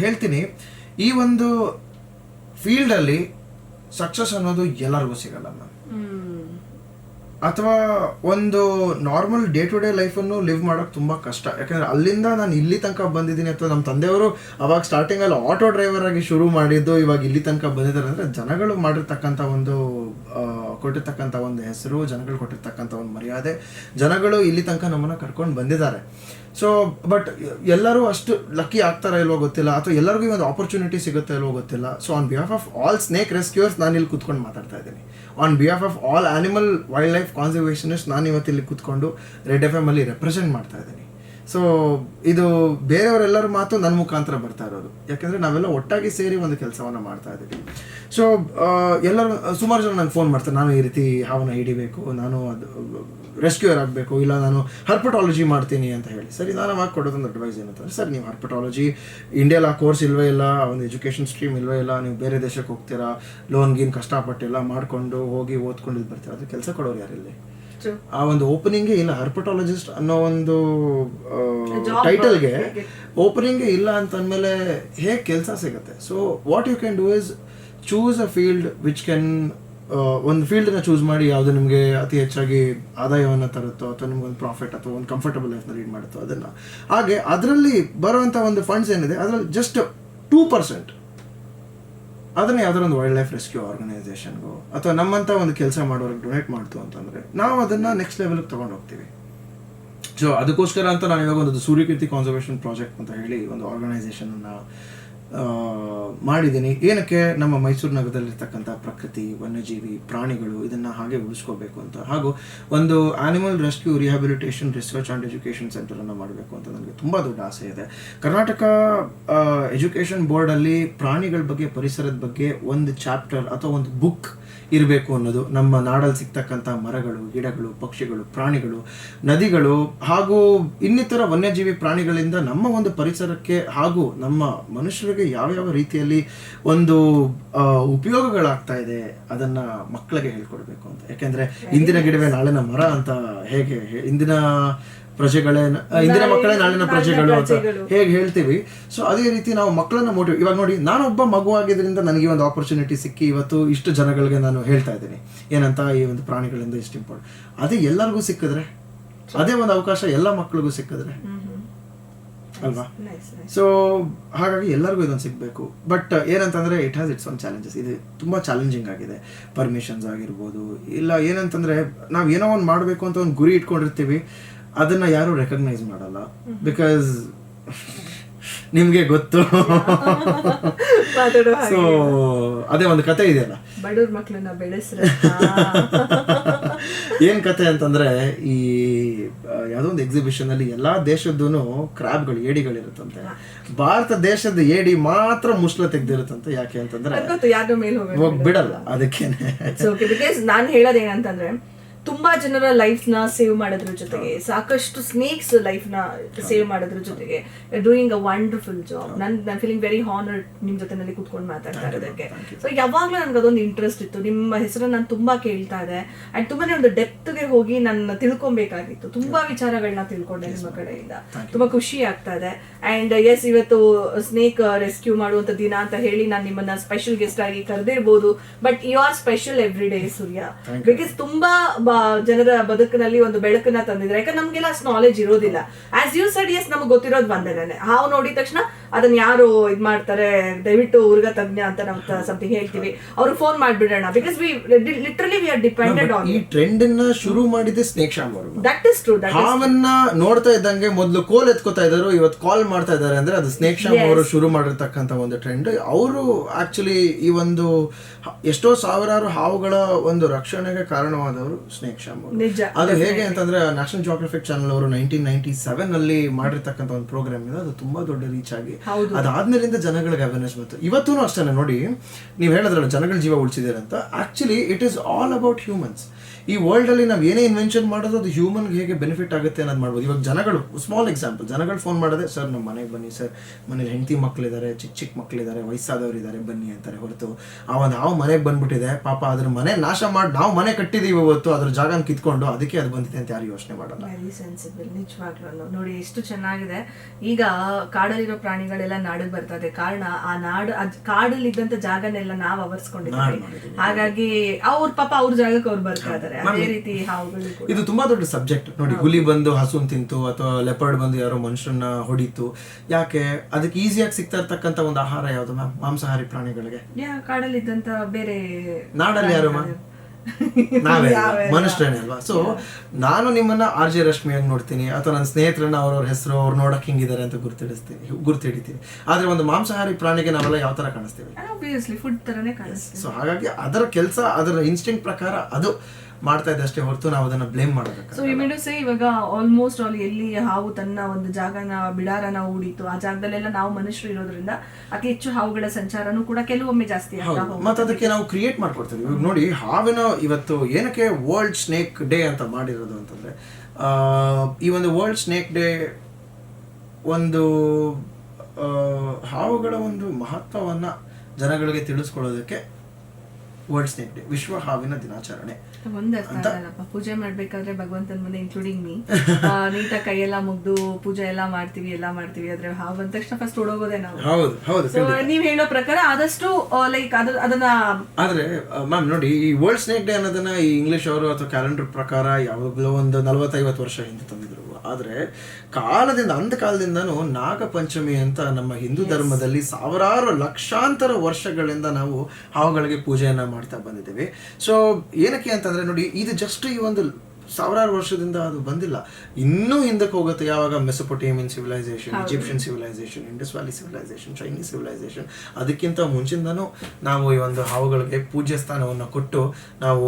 ಹೇಳ್ತೀನಿ ಈ ಒಂದು ಫೀಲ್ಡಲ್ಲಿ ಸಕ್ಸಸ್ ಅನ್ನೋದು ಎಲ್ಲರಿಗೂ ಸಿಗಲ್ಲ ಮ್ಯಾಮ್ ಅಥವಾ ಒಂದು ನಾರ್ಮಲ್ ಡೇ ಟು ಡೇ ಲೈಫನ್ನು ಲಿವ್ ಮಾಡೋಕೆ ತುಂಬ ಕಷ್ಟ. ಯಾಕಂದರೆ ಅಲ್ಲಿಂದ ನಾನು ಇಲ್ಲಿ ತನಕ ಬಂದಿದ್ದೀನಿ ಅಥವಾ ನಮ್ಮ ತಂದೆಯವರು ಅವಾಗ ಸ್ಟಾರ್ಟಿಂಗಲ್ಲಿ ಆಟೋ ಡ್ರೈವರ್ ಆಗಿ ಶುರು ಮಾಡಿದ್ದು ಇವಾಗ ಇಲ್ಲಿ ತನಕ ಬಂದಿದ್ದಾರೆ ಅಂದರೆ ಜನಗಳು ಮಾಡಿರ್ತಕ್ಕಂಥ ಒಂದು ಕೊಟ್ಟಿರ್ತಕ್ಕಂಥ ಒಂದು ಹೆಸರು, ಜನಗಳು ಕೊಟ್ಟಿರ್ತಕ್ಕಂಥ ಒಂದು ಮರ್ಯಾದೆ, ಜನಗಳು ಇಲ್ಲಿ ತನಕ ನಮ್ಮನ್ನು ಕರ್ಕೊಂಡು ಬಂದಿದ್ದಾರೆ. ಸೊ ಬಟ್ ಎಲ್ಲರೂ ಅಷ್ಟು ಲಕ್ಕಿ ಆಗ್ತಾರ ಇಲ್ವೋ ಗೊತ್ತಿಲ್ಲ, ಅಥವಾ ಎಲ್ಲರಿಗೂ ಒಂದು ಆಪರ್ಚುನಿಟಿ ಸಿಗುತ್ತೆ ಇಲ್ವೋ ಗೊತ್ತಿಲ್ಲ. So on behalf of all snake rescuers ನಾನು ಇಲ್ಲಿ ಕುತ್ಕೊಂಡು ಮಾತಾಡ್ತಾ ಇದ್ದೀನಿ. On behalf of all animal wildlife conservationist ನಾನು ಇವತ್ತು ಇಲ್ಲಿ ಕುತ್ಕೊಂಡು ರೆಡ್ ಎಫ್ ಎಂ ಅಲ್ಲಿ ರೆಪ್ರೆಸೆಂಟ್ ಮಾಡ್ತಾ ಇದ್ದೀನಿ. ಸೊ ಇದು ಬೇರೆಯವರೆಲ್ಲರ ಮಾತು ನನ್ನ ಮುಖಾಂತರ ಬರ್ತಾ ಇರೋದು. ಯಾಕಂದ್ರೆ ನಾವೆಲ್ಲ ಒಟ್ಟಾಗಿ ಸೇರಿ ಒಂದು ಕೆಲಸವನ್ನ ಮಾಡ್ತಾ ಇದ್ದೀವಿ. ಸೊ ಎಲ್ಲರೂ, ಸುಮಾರು ಜನ ನನಗೆ ಫೋನ್ ಮಾಡ್ತಾರೆ. ನಾನು ಈ ರೀತಿ ಹಾವನ್ನ ಹಿಡಿಬೇಕು, ನಾನು ಅದು ರೆಸ್ಕ್ಯೂರ್ ಆಗಬೇಕು ಇಲ್ಲ ನಾನು ಹರ್ಪಟಾಲಜಿ ಮಾಡ್ತೀನಿ ಅಂತ ಹೇಳಿ ಸರಿ ನಾನು ಅವಾಗ ಕೊಡೋದೊಂದು ಅಡ್ವೈಸ್ ಏನಂತಂದ್ರೆ ಸರ್ ನೀವು ಹರ್ಪಟಾಲಜಿ ಇಂಡಿಯಲ್ಲಿ ಆ ಕೋರ್ಸ್ ಇಲ್ವೇ ಇಲ್ಲ ಒಂದು ಎಜುಕೇಷನ್ ಸ್ಟ್ರೀಮ್ ಇಲ್ವೇ ಇಲ್ಲ ನೀವು ಬೇರೆ ದೇಶಕ್ಕೆ ಹೋಗ್ತೀರಾ ಲೋನ್ ಗೀನ್ ಕಷ್ಟಪಟ್ಟಿಲ್ಲ ಮಾಡ್ಕೊಂಡು ಹೋಗಿ ಓದ್ಕೊಂಡು ಇದು ಬರ್ತೀರಾ ಅದು ಕೆಲಸ ಕೊಡೋರು ಯಾರಿಲ್ಲಿ. ಆ ಒಂದು ಓಪನಿಂಗ್ ಇಲ್ಲ ಹರ್ಪಟಾಲಜಿಸ್ಟ್ ಅನ್ನೋ ಒಂದು ಟೈಟಲ್ಗೆ? ಓಪನಿಂಗ್ ಇಲ್ಲ ಅಂತ ಅಂದಮೇಲೆ ಹೇಗೆ ಕೆಲಸ ಸಿಗುತ್ತೆ so what you can do is choose a field which can ಒಂದು ಫೀಲ್ಡನ್ನ ಚೂಸ್ ಮಾಡಿ ಯಾವುದು ನಿಮಗೆ ಅತಿ ಹೆಚ್ಚಾಗಿ ಆದಾಯವನ್ನು ತರುತ್ತೋ ಅಥವಾ ನಿಮ್ಗೆ ಒಂದು ಪ್ರಾಫಿಟ್ ಅಥವಾ ಒಂದು ಕಂಫರ್ಟಬಲ್ ಲೈಫ್ನ ಲೀಡ್ ಮಾಡುತ್ತೋ ಅದನ್ನು. ಹಾಗೆ ಅದರಲ್ಲಿ ಬರುವಂಥ ಒಂದು ಫಂಡ್ಸ್ ಏನಿದೆ ಅದರಲ್ಲಿ ಜಸ್ಟ್ ಟೂ ಪರ್ಸೆಂಟ್ ಅದನ್ನ ಯಾವ್ದಾರ ಒಂದು ವೈಲ್ಡ್ ಲೈಫ್ ರೆಸ್ಕ್ಯೂ ಆರ್ಗನೈಸೇಷನ್ಗೋ ಅಥವಾ ನಮ್ಮಂತ ಒಂದು ಕೆಲಸ ಮಾಡೋರಿಗೆ ಡೊನೇಟ್ ಮಾಡ್ತು ಅಂತಂದರೆ ನಾವು ಅದನ್ನ ನೆಕ್ಸ್ಟ್ ಲೆವೆಲ್ಗೆ ತಗೊಂಡು ಹೋಗ್ತೀವಿ. ಸೊ ಅದಕ್ಕೋಸ್ಕರ ಅಂತ ನಾನು ಇವಾಗ ಒಂದು ಸೂರ್ಯಕೀರ್ತಿ ಕಾನ್ಸರ್ವೇಷನ್ ಪ್ರಾಜೆಕ್ಟ್ ಅಂತ ಹೇಳಿ ಒಂದು ಆರ್ಗನೈಸೇಷನ್ ಅನ್ನ ಆ, ಮಾಡಿದ್ದೀನಿ. ಏನಕ್ಕೆ ನಮ್ಮ ಮೈಸೂರು ನಗರದಲ್ಲಿರ್ತಕ್ಕಂಥ ಪ್ರಕೃತಿ, ವನ್ಯಜೀವಿ, ಪ್ರಾಣಿಗಳು ಇದನ್ನು ಹಾಗೆ ಉಳಿಸ್ಕೋಬೇಕು ಅಂತ. ಹಾಗೂ ಒಂದು animal rescue rehabilitation research and education ಸೆಂಟರನ್ನು ಮಾಡಬೇಕು ಅಂತ ನನಗೆ ತುಂಬ ದೊಡ್ಡ ಆಸೆ ಇದೆ. ಕರ್ನಾಟಕ ಎಜುಕೇಷನ್ ಬೋರ್ಡಲ್ಲಿ ಪ್ರಾಣಿಗಳ ಬಗ್ಗೆ, ಪರಿಸರದ ಬಗ್ಗೆ ಒಂದು ಚಾಪ್ಟರ್ ಅಥವಾ ಒಂದು ಬುಕ್ ಇರಬೇಕು ಅನ್ನೋದು ನಮ್ಮ ನಾಡಲ್ಲಿ ಸಿಗ್ತಕ್ಕಂಥ ಮರಗಳು ಗಿಡಗಳು ಪಕ್ಷಿಗಳು ಪ್ರಾಣಿಗಳು ನದಿಗಳು ಹಾಗೂ ಇನ್ನಿತರ ವನ್ಯಜೀವಿ ಪ್ರಾಣಿಗಳಿಂದ ನಮ್ಮ ಒಂದು ಪರಿಸರಕ್ಕೆ ಹಾಗೂ ನಮ್ಮ ಮನುಷ್ಯರಿಗೆ ಯಾವ್ಯಾವ ರೀತಿಯಲ್ಲಿ ಒಂದು ಉಪಯೋಗಗಳಾಗ್ತಾ ಇದೆ ಅದನ್ನ ಮಕ್ಕಳಿಗೆ ಹೇಳ್ಕೊಡ್ಬೇಕು ಅಂತ. ಯಾಕೆಂದ್ರೆ ಇಂದಿನ ಗಿಡವೇ ನಾಳಿನ ಮರ ಅಂತ ಹೇಗೆ ಇಂದಿನ ಪ್ರಜೆಗಳೇ ಇಂದಿನ ಮಕ್ಕಳೇ ನಾಳಿನ ಪ್ರಜೆಗಳು ಅಂತ ಹೇಗೆ ಹೇಳ್ತೀವಿ. ಸೊ ಅದೇ ರೀತಿ ನಾವು ಮಕ್ಕಳನ್ನ ಮೋಟಿವ್ ಇವಾಗ ನೋಡಿ ನಾನೊಬ್ಬ ಮಗು ಆಗಿದ್ರಿಂದ ನನಗೆ ಒಂದು ಆಪರ್ಚುನಿಟಿ ಸಿಕ್ಕಿ ಇವತ್ತು ಇಷ್ಟು ಜನಗಳಿಗೆ ನಾನು ಹೇಳ್ತಾ ಇದ್ದೀನಿ. ಏನಂತ ಈ ಒಂದು ಪ್ರಾಣಿಗಳಿಂದ ಇಷ್ಟು ಇಂಪಾರ್ಟೆಂಟ್ ಅದೇ ಎಲ್ಲರಿಗೂ ಸಿಕ್ಕಿದ್ರೆ ಅದೇ ಒಂದು ಅವಕಾಶ ಎಲ್ಲ ಮಕ್ಕಳಿಗೂ ಸಿಕ್ಕಿದ್ರೆ. ಅಲ್ವಾ? ಸೊ ಹಾಗಾಗಿ ಎಲ್ಲರಿಗೂ ಇದೊಂದು ಸಿಗಬೇಕು. ಬಟ್ ಏನಂತಂದ್ರೆ it has its own challenges ಇದು ತುಂಬ ಚಾಲೆಂಜಿಂಗ್ ಆಗಿದೆ. ಪರ್ಮಿಷನ್ಸ್ ಆಗಿರ್ಬೋದು ಇಲ್ಲ ಏನಂತಂದ್ರೆ ನಾವು ಏನೋ ಒಂದು ಮಾಡಬೇಕು ಅಂತ ಒಂದು ಗುರಿ ಇಟ್ಕೊಂಡಿರ್ತೀವಿ. ಅದನ್ನ ಯಾರು ರೆಕಗ್ನೈಸ್ ಮಾಡಲ್ಲ. ಬಿಕಾಸ್ ನಿಮ್ಗೆ ಗೊತ್ತು. ಸೊ ಅದೇ ಒಂದು ಕತೆ ಇದೆಯಲ್ಲ. ಬಡವ್ರ ಮಕ್ಕಳನ್ನ ಬೆಳೆಸ್ರೆ ಏನ್ ಕತೆ ಅಂತಂದ್ರೆ ಈ ಯಾವ್ದೊಂದು ಒಂದು ಎಕ್ಸಿಬಿಷನ್ ಅಲ್ಲಿ ಎಲ್ಲಾ ದೇಶದ್ದು ಕ್ರಾಬ್ಗಳು ಏಡಿಗಳಿರುತ್ತಂತೆ ಭಾರತ ದೇಶದ ಏಡಿ ಮಾತ್ರ ಮುಸ್ಲ ತೆಗ್ದಿರುತ್ತಂತೆ. ಯಾಕೆ ಅಂತಂದ್ರೆ ಬಿಡಲ್ಲ ಅದಕ್ಕೇನೆ. ನಾನು ಹೇಳೋದೇನಂತಂದ್ರೆ ತುಂಬಾ ಜನರ ಲೈಫ್ನ ಸೇವ್ ಮಾಡೋದ್ರ ಜೊತೆಗೆ ಸಾಕಷ್ಟು ಸ್ನೇಕ್ಸ್ ಲೈಫ್ನ ಸೇವ್ ಮಾಡೋದ್ರ ಜೊತೆಗೆ ಡೂಯಿಂಗ್ ಅ ವಂಡರ್ಫುಲ್ ಜಾಬ್ ನನ್ ನಾನು ಫೀಲಿಂಗ್ ವೆರಿ ಹಾನರ್ ನಿಮ್ ಜೊತೆನಲ್ಲಿ ಕುತ್ಕೊಂಡು ಮಾತಾಡ್ತಾ ಇರೋದಕ್ಕೆ. ಸೊ ಯಾವಾಗ್ಲೂ ನನ್ಗೆ ಅದೊಂದು ಇಂಟ್ರೆಸ್ಟ್ ಇತ್ತು. ನಿಮ್ಮ ಹೆಸರನ್ನ ನಾನು ತುಂಬಾ ಕೇಳ್ತಾ ಇದೆ ಅಂಡ್ ತುಂಬಾನೇ ಒಂದು ಡೆಪ್ತ್ಗೆ ಹೋಗಿ ನನ್ನ ತಿಳ್ಕೊಬೇಕಾಗಿತ್ತು. ತುಂಬಾ ವಿಚಾರಗಳನ್ನ ತಿಳ್ಕೊಂಡೆ ನಿಮ್ಮ ಕಡೆಯಿಂದ. ತುಂಬಾ ಖುಷಿ ಆಗ್ತಾ ಇದೆ. ಅಂಡ್ ಎಸ್ ಇವತ್ತು ಸ್ನೇಕ್ ರೆಸ್ಕ್ಯೂ ಮಾಡುವಂತ ದಿನ ಅಂತ ಹೇಳಿ ನಾನು ನಿಮ್ಮನ್ನ ಸ್ಪೆಷಲ್ ಗೆಸ್ಟ್ ಆಗಿ ಕರೆದಿರ್ಬೋದು. But you are special every day Surya because ತುಂಬಾ ಜನರ ಬದುಕಿನಲ್ಲಿ ಒಂದು ಬೆಳಕನ್ನ ತಂದಿದ್ರೆ ಯಾಕಂದ್ರೆ ನಮ್ಗೆಲ್ಲ ಅಷ್ಟು ನಾಲೆಜ್ ಇರೋದಿಲ್ಲ. ಆಸ್ ಯು ಸೆಡ್ ಎಸ್ ನಮ್ಗೆ ಗೊತ್ತಿರೋದು ಬಂದೇನೆ ಹಾವು ನೋಡಿದ ತಕ್ಷಣ ಅದನ್ನ ಯಾರು ಇದ್ ಮಾಡ್ತಾರೆ? ದಯವಿಟ್ಟು ಉರ್ಗ ತಜ್ಞ ಅಂತ ನಾವು ಸಮಥಿಂಗ್ ಹೇಳ್ತೀವಿ. ಅವ್ರು phone ಮಾಡ್ಬಿಡೋಣ. Because we literally we are depended on ಈ ಟ್ರೆಂಡ್ ಅನ್ನ ಶುರು ಮಾಡಿದ್ದೆ ಸ್ನೇಕ್ ಶಾಮ್ ಅವರು. ದಟ್ ಇಸ್ ಟ್ರೂ ಹಾವನ್ನ ನೋಡ್ತಾ ಇದ್ದಂಗೆ ಮೊದಲು ಕೋಲ್ ಎತ್ಕೋತಾ ಇದ್ರು ಇವತ್ತು ಕಾಲ್ ಮಾಡ್ತಾ ಇದ್ದಾರೆ ಅಂದ್ರೆ ಅದು ಸ್ನೇಕ್ ಶಾಮ್ ಅವರು ಶುರು ಮಾಡಿರ್ತಕ್ಕಂಥ ಒಂದು ಟ್ರೆಂಡ್ ಅವರು ಆಕ್ಚುಲಿ ಈ ಒಂದು ಎಷ್ಟೋ ಸಾವಿರಾರು ಹಾವುಗಳ ಒಂದು ರಕ್ಷಣೆಗೆ ಕಾರಣವಾದವರು ಶಾಮ್ ನಿಜ. ಅದು ಹೇಗೆ ಅಂತಂದ್ರೆ ನ್ಯಾಷನಲ್ ಜೋಗ್ರಫಿಕ್ ಚಾನಲ್ ಅವರು ನೈನ್ಟೀನ್ ನೈನ್ಟಿ ಸೆವೆನ್ ಅಲ್ಲಿ ಮಾಡಿರ್ತಕ್ಕಂಥ ಒಂದು ಪ್ರೋಗ್ರಾಮ್ ಇದೆ. ಅದು ತುಂಬಾ ದೊಡ್ಡ ರೀಚ್ ಆಗಿ. ಅದಾದ್ಮೇಲಿಂದ ಜನಗಳಿಗೆ ಅವೇರ್ನೆಸ್ ಬಂತು. ಇವತ್ತೂ ಅಷ್ಟೇ ನೋಡಿ ನೀವು ಹೇಳಿದ್ರಲ್ಲ ಜನಗಳ ಜೀವ ಉಳಿಸಿದಾರೆ ಅಂತ. Actually it is all about humans ಈ ವರ್ಲ್ಡ್ ಅಲ್ಲಿ ನಾವು ಏನೇ ಇನ್ವೆನ್ಷನ್ ಮಾಡೋದು ಅದು ಹ್ಯೂಮನ್ ಹೇಗೆ ಬೆನಿಫಿಟ್ ಆಗುತ್ತೆ ಅನ್ನೋದು ಮಾಡ್ಬೋದು. ಇವಾಗ ಜನಗಳು ಸ್ಮಾಲ್ ಎಕ್ಸಾಂಪಲ್ ಜನಗಳು ಫೋನ್ ಮಾಡೋದೆ ಸರ್ ನಮ್ಮ ಮನೆಗೆ ಬನ್ನಿ ಸರ್ ಮನೇಲಿ ಹೆಂಡತಿ ಮಕ್ಕಳಿದ್ದಾರೆ ಚಿಕ್ಕ ಚಿಕ್ಕ ಮಕ್ಕಳಿದ್ದಾರೆ ವಯಸ್ಸಾದವರು ಇದ್ದಾರೆ ಬನ್ನಿ ಅಂತಾರೆ. ಹೊರತು ಆ ನಾವು ಮನೆಗೆ ಬಂದ್ಬಿಟ್ಟಿದೆ ಪಾಪ ಅದ್ರ ಮನೆ ನಾಶ ಮಾಡಿ ನಾವು ಮನೆ ಕಟ್ಟಿದೀವಿ ಇವತ್ತು ಅದ್ರ ಜಾಗ ಕಿತ್ಕೊಂಡು ಅದಕ್ಕೆ ಅದು ಬಂದಿದೆ ಅಂತ ಯಾರು ಯೋಚನೆ ಮಾಡಲ್ಲ. ವೆರಿ ಸೆನ್ಸಿಬಲ್ ನಿಜವಾಗ್ಲೂ ನೋಡಿ ಎಷ್ಟು ಚೆನ್ನಾಗಿದೆ. ಈಗ ಕಾಡಲ್ಲಿರೋ ಪ್ರಾಣಿಗಳೆಲ್ಲ ನಾಡಿಗೆ ಬರ್ತಾ ಇದೆ ಕಾರಣ ಆ ನಾಡು ಅದ್ ಕಾಡಲ್ಲಿದ್ದಂತ ಜಾಗನೆಲ್ಲ ನಾವು ಅವರ್ಸ್ಕೊಂಡಿದ್ದೀವಿ. ಹಾಗಾಗಿ ಅವ್ರ ಪಾಪ ಅವ್ರ ಜಾಗಕ್ಕೆ ಅವ್ರು ಬರ್ತಾ ಇದಾರೆ ಅದೇ ರೀತಿ ಹಾವುಗಳು ಕೂಡ. ಇದು ತುಂಬಾ ದೊಡ್ಡ ಸಬ್ಜೆಕ್ಟ್ ನೋಡಿ ಹುಲಿ ಬಂದು ಹಸುನ್ ತಿಂತು ಅಥವಾ ಲೆಪರ್ಡ್ ಬಂದು ಯಾರೋ ಮನುಷ್ಯರನ್ನ ಹೊಡಿತು. ಯಾಕೆ? ಅದಕ್ಕೆ ಈಸಿಯಾಗಿ ಸಿಗ್ತಾ ಇರ್ತಕ್ಕಂತ ಒಂದು ಆಹಾರ ಯಾವುದು ಮ್ಯಾಮ್ ಮಾಂಸಾಹಾರಿ ಪ್ರಾಣಿಗಳಿಗೆ. ಯಾ ಕಾಡಲ್ಲಿದ್ದಂತ ಬೇರೆ ನಾಡಲ್ಲಿ ಯಾರು ಮ್ಯಾಮ್ ನಾವೇ ಮನುಷ್ಯರೇನೆ ಅಲ್ವಾ? ಸೊ ನಾನು ನಿಮ್ಮನ್ನ ಆರ್ ಜೆ ರಶ್ಮಿಯಾಗಿ ನೋಡ್ತೀನಿ ಅಥವಾ ನನ್ನ ಸ್ನೇಹಿತರನ್ನ ಅವ್ರವ್ರ ಹೆಸರು ಅವ್ರು ನೋಡಕ್ ಹಿಂಗಿದ್ದಾರೆ ಅಂತ ಗುರ್ತಿಡಿಸ್ತೀನಿ ಗುರ್ತಿಡಿತೀನಿ ಆದ್ರೆ ಒಂದು ಮಾಂಸಾಹಾರಿ ಪ್ರಾಣಿಗೆ ನಾವೆಲ್ಲ ಯಾವ ತರ ಕಾಣಿಸ್ತೀವಿ? ಸೊ ಹಾಗಾಗಿ ಅದರ ಕೆಲಸ ಅದರ ಇನ್ಸ್ಟಿಂಕ್ಟ್ ಪ್ರಕಾರ ಅದು. ಮಾಡ್ತಾ ಇದೆ ಅಷ್ಟೇ ಹೊರತು ನಾವು ಅದನ್ನ ಬ್ಲೇಮ್ ಮಾಡಬೇಕು ಸೊ ಈ ಸೇ ಇವಾಗ ಆಲ್ಮೋಸ್ಟ್ ಆಲ್ ಎಲ್ಲಿ ಹಾವು ತನ್ನ ಒಂದು ಜಾಗನ ಬಿಡಾರನ ಹೂಡಿತು ಆ ಜಾಗದಲ್ಲೆಲ್ಲ ನಾವು ಮನುಷ್ಯರು ಇರೋದ್ರಿಂದ ಅತಿ ಹೆಚ್ಚು ಹಾವುಗಳ ಸಂಚಾರನೂ ಕೂಡ ಕೆಲವೊಮ್ಮೆ ಜಾಸ್ತಿ ಆಗ್ತಾ ಮತ್ತೆ ಅದಕ್ಕೆ ನಾವು ಕ್ರಿಯೇಟ್ ಮಾಡ್ಕೊಡ್ತೀವಿ. ಇವಾಗ ನೋಡಿ ಹಾವಿನ ಇವತ್ತು ಏನಕ್ಕೆ ವರ್ಲ್ಡ್ ಸ್ನೇಕ್ ಡೇ ಅಂತ ಮಾಡಿರೋದು ಅಂತಂದ್ರೆ ಆ, ಈ ಒಂದು ವರ್ಲ್ಡ್ ಸ್ನೇಕ್ ಡೇ ಒಂದು ಆ, ಹಾವುಗಳ ಒಂದು ಮಹತ್ವವನ್ನ ಜನಗಳಿಗೆ ತಿಳಿಸ್ಕೊಳ್ಳೋದಕ್ಕೆ ವರ್ಲ್ಡ್ ಸ್ನೇಕ್ ಡೇ ವಿಶ್ವ ಹಾವಿನ ದಿನಾಚರಣೆ. ಒಂದೇ ಪೂಜೆ ಮಾಡ್ಬೇಕಾದ್ರೆ ಭಗವಂತನ ಮುಂದೆ ಇನ್ಕ್ಲೂಡಿಂಗ್ ಮೀ ನೀಟಾಗಿ ಕೈಯೆಲ್ಲ ಮುಗ್ದು ಪೂಜೆ ಎಲ್ಲ ಮಾಡ್ತೀವಿ ಎಲ್ಲ ಮಾಡ್ತೀವಿ. ಆದ್ರೆ ಹಾವು ಬಂದ ತಕ್ಷಣ ಫಸ್ಟ್ ಓಡೋಗೋದೇ ನಾವು. ಹೌದು ಹೌದು ನೀವ್ ಹೇಳೋ ಪ್ರಕಾರ ಆದಷ್ಟು ಲೈಕ್ ಅದು ಅದನ್ನ ಆದ್ರೆ ಮ್ಯಾಮ್ ನೋಡಿ ಈ ವರ್ಲ್ಡ್ ಸ್ನೇಕ್ ಡೇ ಅನ್ನೋದನ್ನ ಈ ಇಂಗ್ಲಿಷ್ ಅವರು ಅಥವಾ ಕ್ಯಾಲೆಂಡರ್ ಪ್ರಕಾರ ಯಾವಾಗಲೂ ಒಂದು ನಲವತ್ತೈವತ್ತು ವರ್ಷ ಹಿಂದೆ ತಂದಿದ್ರು. ಆದ್ರೆ ಕಾಲದಿಂದ ಅಂದ ಕಾಲದಿಂದನೂ ನಾಗಪಂಚಮಿ ಅಂತ ನಮ್ಮ ಹಿಂದೂ ಧರ್ಮದಲ್ಲಿ ಸಾವಿರಾರು ಲಕ್ಷಾಂತರ ವರ್ಷಗಳಿಂದ ನಾವು ಹಾವುಗಳಿಗೆ ಪೂಜೆಯನ್ನು ಮಾಡ್ತಾ ಬಂದಿದ್ದೀವಿ. ಸೊ ಏನಕ್ಕೆ ಅಂತಂದ್ರೆ ನೋಡಿ ಇದು ಜಸ್ಟ್ ಈ ಒಂದು ಸಾವಿರಾರು ವರ್ಷದಿಂದ ಅದು ಬಂದಿಲ್ಲ. ಇನ್ನೂ ಹಿಂದಕ್ಕೆ ಹೋಗುತ್ತೆ ಯಾವಾಗ? Mesopotamian civilisation Egyptian civilisation Indus valley civilisation Chinese civilisation ಅದಕ್ಕಿಂತ ಮುಂಚಿಂದನೂ ನಾವು ಈ ಒಂದು ಹಾವುಗಳಿಗೆ ಪೂಜ್ಯ ಸ್ಥಾನವನ್ನು ಕೊಟ್ಟು ನಾವು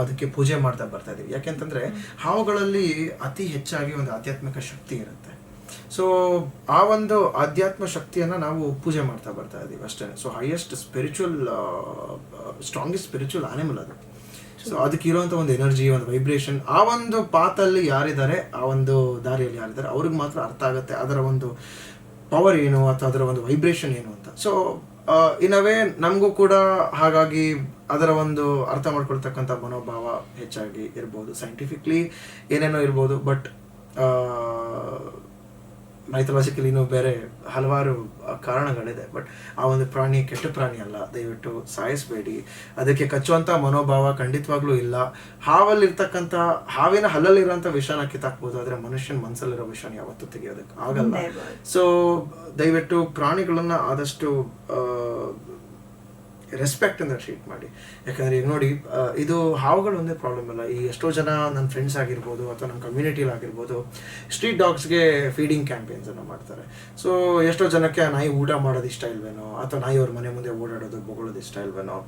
ಅದಕ್ಕೆ ಪೂಜೆ ಮಾಡ್ತಾ ಬರ್ತಾ ಇದೀವಿ ಯಾಕೆಂತಂದ್ರೆ ಹಾವುಗಳಲ್ಲಿ ಅತಿ ಹೆಚ್ಚಾಗಿ ಒಂದು ಆಧ್ಯಾತ್ಮಿಕ ಶಕ್ತಿ ಇರುತ್ತೆ. ಸೊ ಆ ಒಂದು ಆಧ್ಯಾತ್ಮ ಶಕ್ತಿಯನ್ನ ನಾವು ಪೂಜೆ ಮಾಡ್ತಾ ಬರ್ತಾ ಇದೀವಿ ಅಷ್ಟೇ. So highest spiritual strongest spiritual animal ಅದು. ಸೊ ಅದಕ್ಕೆ ಇರುವಂಥ ಒಂದು ಎನರ್ಜಿ ಒಂದು ವೈಬ್ರೇಷನ್ ಆ ಒಂದು ಪಾತಲ್ಲಿ ಯಾರಿದ್ದಾರೆ, ಆ ಒಂದು ದಾರಿಯಲ್ಲಿ ಯಾರಿದ್ದಾರೆ, ಅವ್ರಿಗೆ ಮಾತ್ರ ಅರ್ಥ ಆಗುತ್ತೆ, ಅದರ ಒಂದು ಪವರ್ ಏನು ಅಥವಾ ಅದರ ಒಂದು ವೈಬ್ರೇಷನ್ ಏನು ಅಂತ. ಸೊ ಇನ್ ವೇ ನಮಗೂ ಕೂಡ ಹಾಗಾಗಿ ಅದರ ಒಂದು ಅರ್ಥ ಮಾಡ್ಕೊಳ್ತಕ್ಕಂಥ ಮನೋಭಾವ ಹೆಚ್ಚಾಗಿ ಇರ್ಬೋದು ಸೈಂಟಿಫಿಕ್ಲಿ ಏನೇನೋ ಇರ್ಬೋದು ಬಟ್ ಮೈಥಲಾಜಿಕಲಿನೂ ಬೇರೆ ಹಲವಾರು ಕಾರಣಗಳಿದೆ. ಬಟ್ ಆ ಒಂದು ಪ್ರಾಣಿ ಕೆಟ್ಟ ಪ್ರಾಣಿ ಅಲ್ಲ. ದಯವಿಟ್ಟು ಸಾಯಿಸಬೇಡಿ. ಅದಕ್ಕೆ ಕಚ್ಚುವಂಥ ಮನೋಭಾವ ಖಂಡಿತವಾಗ್ಲೂ ಇಲ್ಲ. ಹಾವಲ್ಲಿರ್ತಕ್ಕಂಥ ಹಾವಿನ ಹಲ್ಲಲ್ಲಿರುವಂಥ ವಿಷನ ಕಿತ್ತಾಕ್ಬೋದು. ಆದರೆ ಮನುಷ್ಯನ ಮನಸ್ಸಲ್ಲಿರೋ ವಿಷನ ಯಾವತ್ತೂ ತೆಗೆಯೋದಕ್ಕೆ ಆಗಲ್ಲ. ಸೊ ದಯವಿಟ್ಟು ಪ್ರಾಣಿಗಳನ್ನು ಆದಷ್ಟು ರೆಸ್ಪೆಕ್ಟ್ ಅಂತ ಟ್ರೀಟ್ ಮಾಡಿ. ಯಾಕಂದರೆ ಈಗ ನೋಡಿ ಇದು ಹಾವುಗಳು ಒಂದೇ ಪ್ರಾಬ್ಲಮ್ ಅಲ್ಲ. ಈ ಎಷ್ಟೋ ಜನ ನನ್ನ ಫ್ರೆಂಡ್ಸ್ ಆಗಿರ್ಬೋದು ಅಥವಾ ನಮ್ಮ ಕಮ್ಯುನಿಟಿಲಿ ಆಗಿರ್ಬೋದು ಸ್ಟ್ರೀಟ್ ಡಾಗ್ಸ್ಗೆ ಫೀಡಿಂಗ್ ಕ್ಯಾಂಪೇನ್ಸ್ ಅನ್ನು ಮಾಡ್ತಾರೆ. ಸೊ ಎಷ್ಟೋ ಜನಕ್ಕೆ ಆ ನಾಯಿ ಊಟ ಮಾಡೋದು ಇಷ್ಟ ಇಲ್ವೇನೋ, ಅಥವಾ ನಾಯಿ ಅವ್ರ ಮನೆ ಮುಂದೆ ಓಡಾಡೋದು, ಬೊಗಳೋದು ಇಷ್ಟ ಇಲ್ವೇನೋ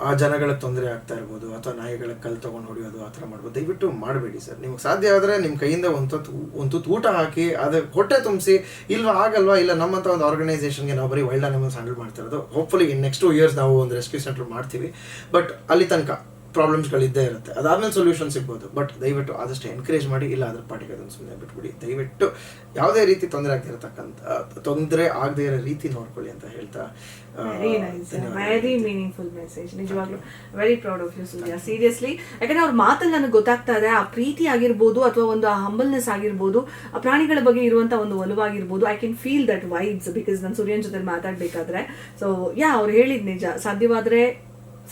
ಆ, ಜನಗಳ ತೊಂದರೆ ಆಗ್ತಾ ಇರ್ಬೋದು ಅಥವಾ ನಾಯಿಗಳ ಕಲ್ ತೊಗೊಂಡು ಹೊಡೆಯೋದು ಆ ಥರ ಮಾಡ್ಬೋದು. ದಯವಿಟ್ಟು ಮಾಡಬೇಡಿ ಸರ್. ನಿಮ್ಗೆ ಸಾಧ್ಯ ಆದರೆ ನಿಮ್ಮ ಕೈಯಿಂದ ಒಂದು ಒಂದು ಊಟ ಹಾಕಿ ಅದು ಹೊಟ್ಟೆ ತುಂಬಿಸಿ ಇಲ್ವಾ ಆಗಲ್ವಾ ಇಲ್ಲ ನಮ್ಮಂಥ ಒಂದು ಆರ್ಗನೈಸೇಷನ್ಗೆ ನಾವು ಬರೀ ವೈಲ್ಡ್ ಅನಿಮಲ್ಸ್ ಹ್ಯಾಂಡಲ್ ಮಾಡ್ತಾ ಇರೋದು. Hopefully in next two years ನಾವು ಒಂದು ರೆಸ್ಕ್ಯೂ ಸೆಂಟರ್ ಮಾಡ್ತೀವಿ. ಬಟ್ ಅಲ್ಲಿ ತನಕ ಪ್ರಾಬ್ಲಮ್ಸ್ಗಳಿದ್ದೇ ಇರುತ್ತೆ. ಅದಾದ್ಮೇಲೆ ಸೊಲ್ಯೂಷನ್ ಸಿಗ್ಬೋದು. ಬಟ್ ದಯವಿಟ್ಟು ಆದಷ್ಟು ಎನ್ಕರೇಜ್ ಮಾಡಿ ಇಲ್ಲ ಅದ್ರ ಪಾಟಿಗೆ ಅದನ್ನು ಸುಮ್ಮನೆ ಬಿಟ್ಬಿಡಿ. ದಯವಿಟ್ಟು ಯಾವುದೇ ರೀತಿ ತೊಂದರೆ ಆಗ್ತಿರತಕ್ಕಂಥ ತೊಂದರೆ ಆಗದೆ ಇರೋ ರೀತಿ ನೋಡ್ಕೊಳ್ಳಿ ಅಂತ ಹೇಳ್ತಾ ವೆರಿ ಮೀನಿಂಗ್ಫುಲ್ ಮೆಸೇಜ್ ನಿಜವಾಗ್ಲೂ very proud of you Surya seriously ಯಾಕಂದ್ರೆ ಅವ್ರ ಮಾತಲ್ಲಿ ನನಗೆ ಗೊತ್ತಾಗ್ತಾ ಇದೆ ಆ ಪ್ರೀತಿ ಆಗಿರ್ಬೋದು ಅಥವಾ ಒಂದು ಆ ಹಂಬಲ್ನೆಸ್ ಆಗಿರ್ಬೋದು ಆ ಪ್ರಾಣಿಗಳ ಬಗ್ಗೆ ಇರುವಂತ ಒಂದು ಒಲವಾಗಿರ್ಬೋದು. I can feel that vibes because ನಾನು ಸೂರ್ಯನ್ ಜೊತೆ ಮಾತಾಡ್ಬೇಕಾದ್ರೆ. ಸೊ ಯಾ ಅವ್ರು ಹೇಳಿದ್ ನಿಜ. ಸಾಧ್ಯವಾದ್ರೆ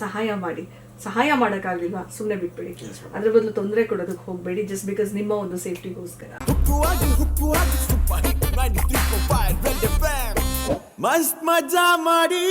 ಸಹಾಯ ಮಾಡಿ. ಸಹಾಯ ಮಾಡೋಕ್ಕಾಗಲಿಲ್ವಾ? ಸುಮ್ಮನೆ ಬಿಟ್ಬಿಡಿ. ಅದ್ರ ಬದಲು ತೊಂದರೆ ಕೊಡೋದಕ್ಕೆ ಹೋಗಬೇಡಿ ಜಸ್ಟ್ ಬಿಕಾಸ್ ನಿಮ್ಮ ಒಂದು ಸೇಫ್ಟಿಗೋಸ್ಕರ. ಹುಕ್ಕುವಾಗಿ ಹುಕ್ಕುವಾಗಿ ಸೂಪರ್ ಹಿಟ್ 93.5 ರೆಡ್ ಎಫ್ಎಂ ಮಸ್ತ್ ಮಜಾ ಮಾಡಿ.